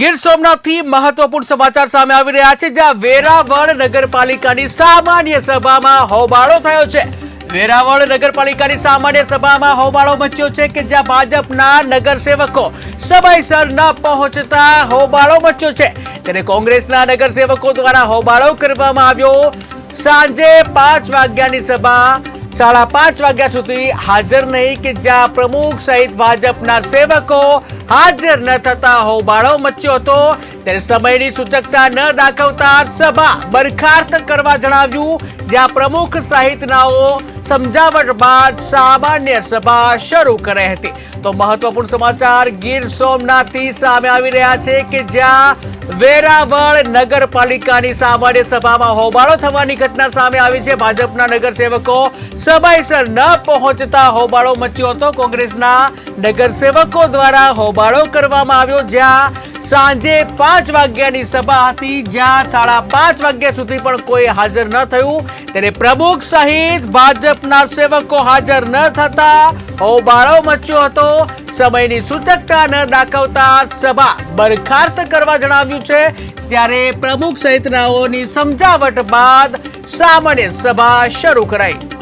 ગીર સોમનાથથી મહત્વપૂર્ણ સમાચાર સામે આવી રહ્યા છે, જ્યાં વેરાવળ નગરપાલિકાની સામાન્ય સભામાં હોબાળો થયો છે. વેરાવળ નગરપાલિકાની સામાન્ય સભામાં હોબાળો મચ્યો છે કે જ્યાં ભાજપના નગરસેવકો સમયસર ન પહોંચતા હોબાળો મચ્યો છે. ત્યારે કોંગ્રેસના નગરસેવકો દ્વારા હોબાળો કરવામાં આવ્યો. સાંજે પાંચ વાગ્યાની સભા સાડા પાંચ વાગ્યા સુધી હાજર નહીં કે જ્યાં પ્રમુખ સહિત ભાજપના સેવકો હાજર ન થતા હોબાળો મચ્યો હતો. ત્યારે સમયની સૂચકતા ન દાખવતા સભા બરખાસ્ત કરવા જણાવ્યું. જ્યાં પ્રમુખ સહિતનાઓ સમજાવટ બાદ સામાન્ય સભા શરૂ કરી હતી. તો મહત્વપૂર્ણ સમાચાર ગીર સોમનાથથી સામે આવી રહ્યા છે કે જ્યાં વેરાવળ નગરપાલિકાની સામાન્ય સભામાં હોબાળો થવાની ઘટના સામે આવી છે. ભાજપના નગરસેવકો સમયસર ન પહોંચતા હોબાળો મચ્યો હતો. કોંગ્રેસના નગરસેવકો દ્વારા હોબાળો કરવામાં આવ્યો જ્યાં સાંજે પાંચ વાગ્યાની સભા હતી, જ્યાં સાડા પાંચ વાગ્યા સુધી પણ કોઈ હાજર ન થયું. ત્યારે પ્રમુખ સહિત ભાજપના સેવકો હાજર ન થતા હોબાળો મચ્યો હતો. સમયની સૂચકતા ન દાખવતા સભા બરખાસ્ત કરવા જણાવ્યું છે. ત્યારે પ્રમુખ સહિતનાઓની સમજાવટ બાદ સામાન્ય સભા શરૂ કરાઈ.